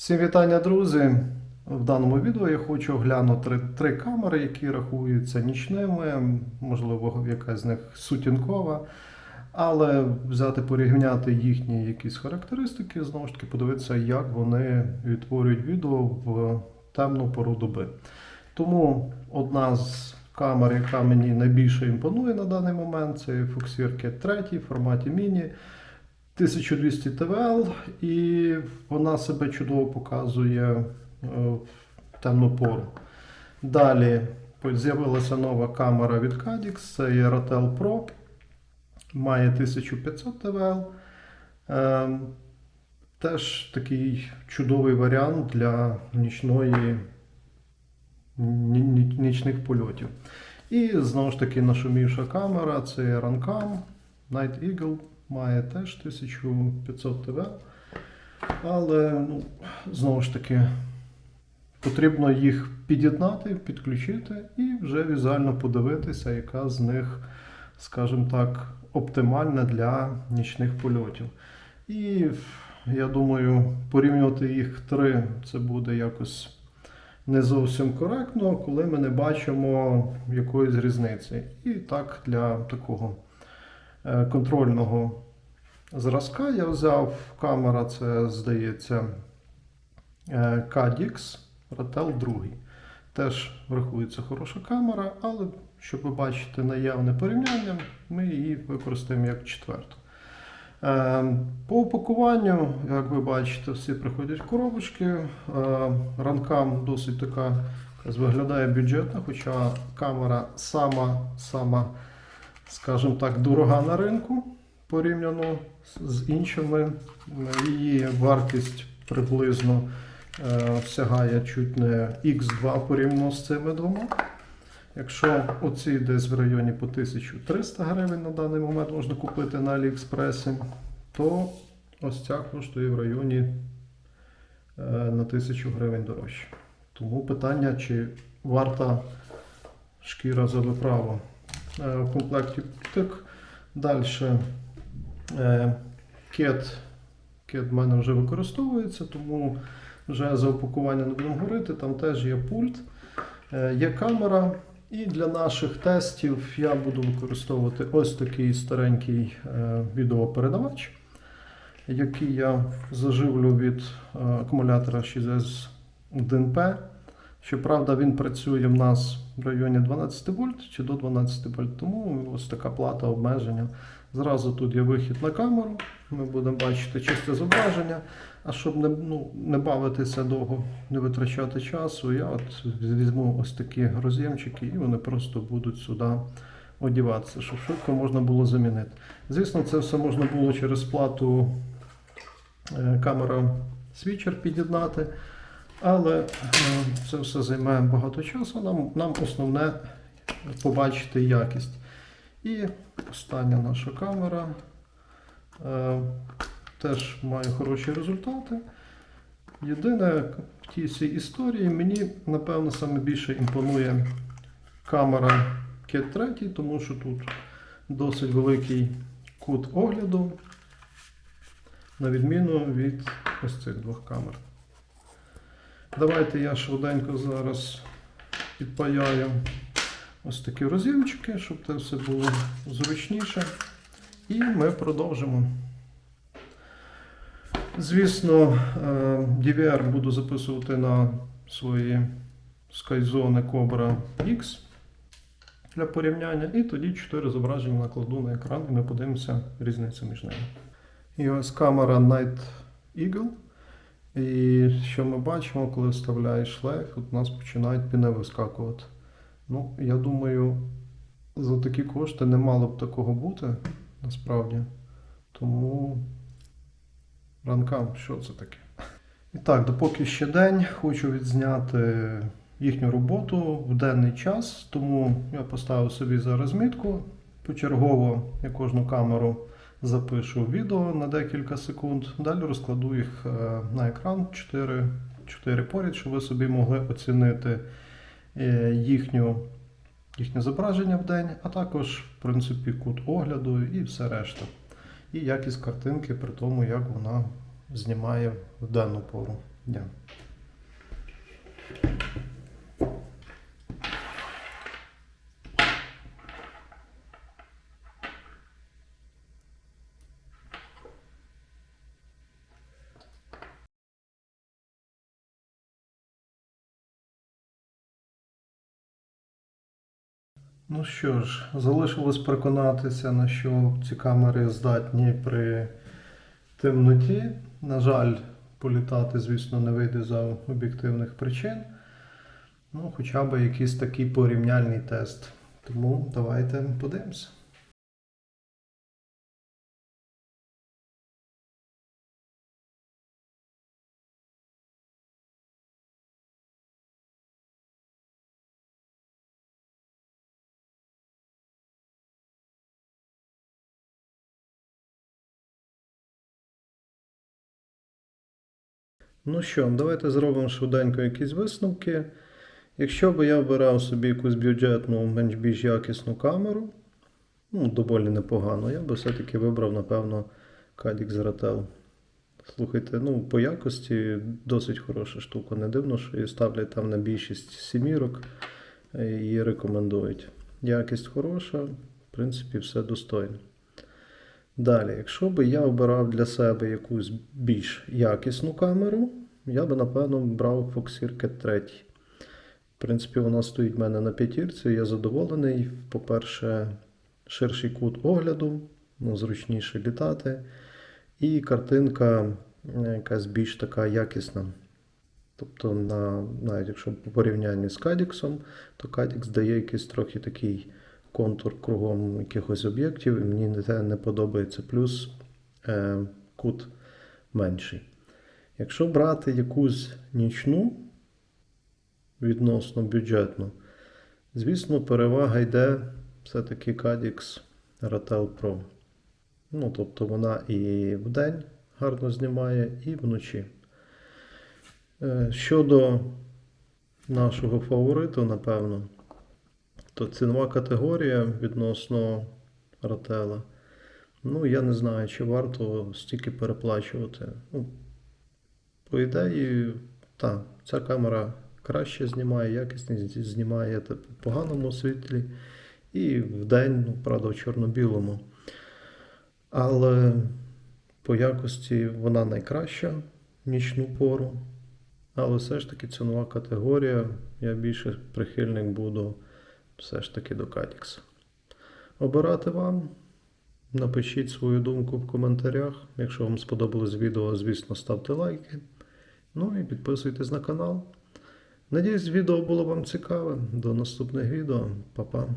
Всім вітання, друзі! В даному відео я хочу оглянути три, камери, які рахуються нічними, можливо, якась з них сутінкова. Але взяти порівняти їхні якісь характеристики, знову ж таки, подивитися, як вони відтворюють відео в темну пору доби. Тому одна з камер, яка мені найбільше імпонує на даний момент, це Foxeer 3 в форматі міні. 1200 ТВЛ, і вона себе чудово показує е, в темну пору. Далі з'явилася нова камера від Cadix, це є Rotel Pro, має 1500 ТВЛ. Е, Теж такий чудовий варіант для нічної, ні- ні- нічних польотів. І знову ж таки нашумівша камера це Runcam Night Eagle має теж 1500 ТВ. Але ну, знову ж таки потрібно їх під'єднати, підключити і вже візуально подивитися, яка з них, скажімо так, оптимальна для нічних польотів. І я думаю, порівнювати їх три це буде якось не зовсім коректно, коли ми не бачимо якоїсь різниці. І так для такого е, контрольного зразка я взяв камера, це здається е, Cadix Ratel 2. Теж врахується хороша камера, але щоб ви бачите наявне порівняння, ми її використаємо як четверту. Е, По упакуванню, як ви бачите, всі приходять коробочки. Е, Ранкам досить така виглядає бюджетна, хоча камера сама, сама, скажімо так, дорога на ринку порівняно з- іншими. Її вартість приблизно е, сягає чуть не X2 порівняно з цими двома. Якщо оці десь в районі по 1300 гривень на даний момент можна купити на Аліекспресі, то ось ця коштує в районі е, на 1000 гривень дорожче. Тому питання, чи варта шкіра за виправу. Е, В комплекті тик. Далі кет. Кет в мене вже використовується, тому вже за упакування не будемо говорити. Там теж є пульт, е, є камера. І для наших тестів я буду використовувати ось такий старенький е, відеопередавач, який я заживлю від е, акумулятора 6S 1P. Щоправда, він працює в нас в районі 12 вольт чи до 12 вольт, тому ось така плата обмеження. Зразу тут є вихід на камеру, ми будемо бачити чисте зображення. А щоб не, ну, не бавитися довго, не витрачати часу, я от візьму ось такі роз'ємчики і вони просто будуть сюди одіватися, щоб швидко можна було замінити. Звісно, це все можна було через плату е, камера свічер під'єднати, але е, це все займе багато часу. Нам, нам основне побачити якість. І остання наша камера. Е, теж має хороші результати. Єдине в тій всій історії мені, напевно, саме більше імпонує камера Cat 3, тому що тут досить великий кут огляду, на відміну від ось цих двох камер. Давайте я швиденько зараз підпаяю ось такі роз'ємчики, щоб це все було зручніше. І ми продовжимо. Звісно, е, DVR буду записувати на свої Skyzone Cobra X для порівняння. І тоді 4 зображення накладу на екран і ми подивимося різницю між ними. І ось камера Night Eagle. І що ми бачимо, коли вставляєш шлейф, у нас починають піни вискакувати. Ну, я думаю, за такі кошти не мало б такого бути насправді. Тому ранкам, що це таке? І так, допоки ще день, хочу відзняти їхню роботу в денний час, тому я поставив собі за розмітку. Почергово я кожну камеру запишу відео на декілька секунд. Далі розкладу їх е, на екран 4, 4 поряд, щоб ви собі могли оцінити е, їхню, їхнє зображення в день, а також, в принципі, кут огляду і все решта. І якість картинки при тому, як вона знімає в денну пору. дня. Ну що ж, залишилось переконатися, на що ці камери здатні при темноті. На жаль, політати, звісно, не вийде за об'єктивних причин. Ну, хоча б якийсь такий порівняльний тест. Тому давайте подивимося. Ну що, давайте зробимо швиденько якісь висновки. Якщо б я обирав собі якусь бюджетну, менш більш якісну камеру, ну, доволі непогано, я би все-таки вибрав, напевно, Cadix Ratel. Слухайте, ну, по якості досить хороша штука. Не дивно, що її ставлять там на більшість сімірок і рекомендують. Якість хороша, в принципі, все достойно. Далі, якщо би я обирав для себе якусь більш якісну камеру, я би, напевно, брав Foxir 3. В принципі, вона стоїть в мене на п'ятірці, я задоволений. По-перше, ширший кут огляду, ну, зручніше літати. І картинка е, якась більш така якісна. Тобто, на, навіть якщо по порівнянні з Cadix, то Cadix дає якийсь трохи такий контур кругом якихось об'єктів, і мені це не подобається. Плюс е, кут менший. Якщо брати якусь нічну відносно бюджетну, звісно, перевага йде все-таки Cadix Ratel Pro. Ну, тобто вона і вдень гарно знімає, і вночі. Е, Щодо нашого фавориту, напевно, то цінова категорія відносно Ратела. Ну, я не знаю, чи варто стільки переплачувати. Ну, по ідеї, так, ця камера краще знімає, якісність знімає та в поганому світлі. І вдень, ну, правда, в чорно-білому. Але по якості вона найкраща в нічну пору. Але все ж таки цінова категорія. Я більше прихильник буду все ж таки до Cadix. Обирати вам. Напишіть свою думку в коментарях. Якщо вам сподобалось відео, звісно, ставте лайки. Ну і підписуйтесь на канал. Надіюсь, відео було вам цікаве. До наступних відео. Па-па.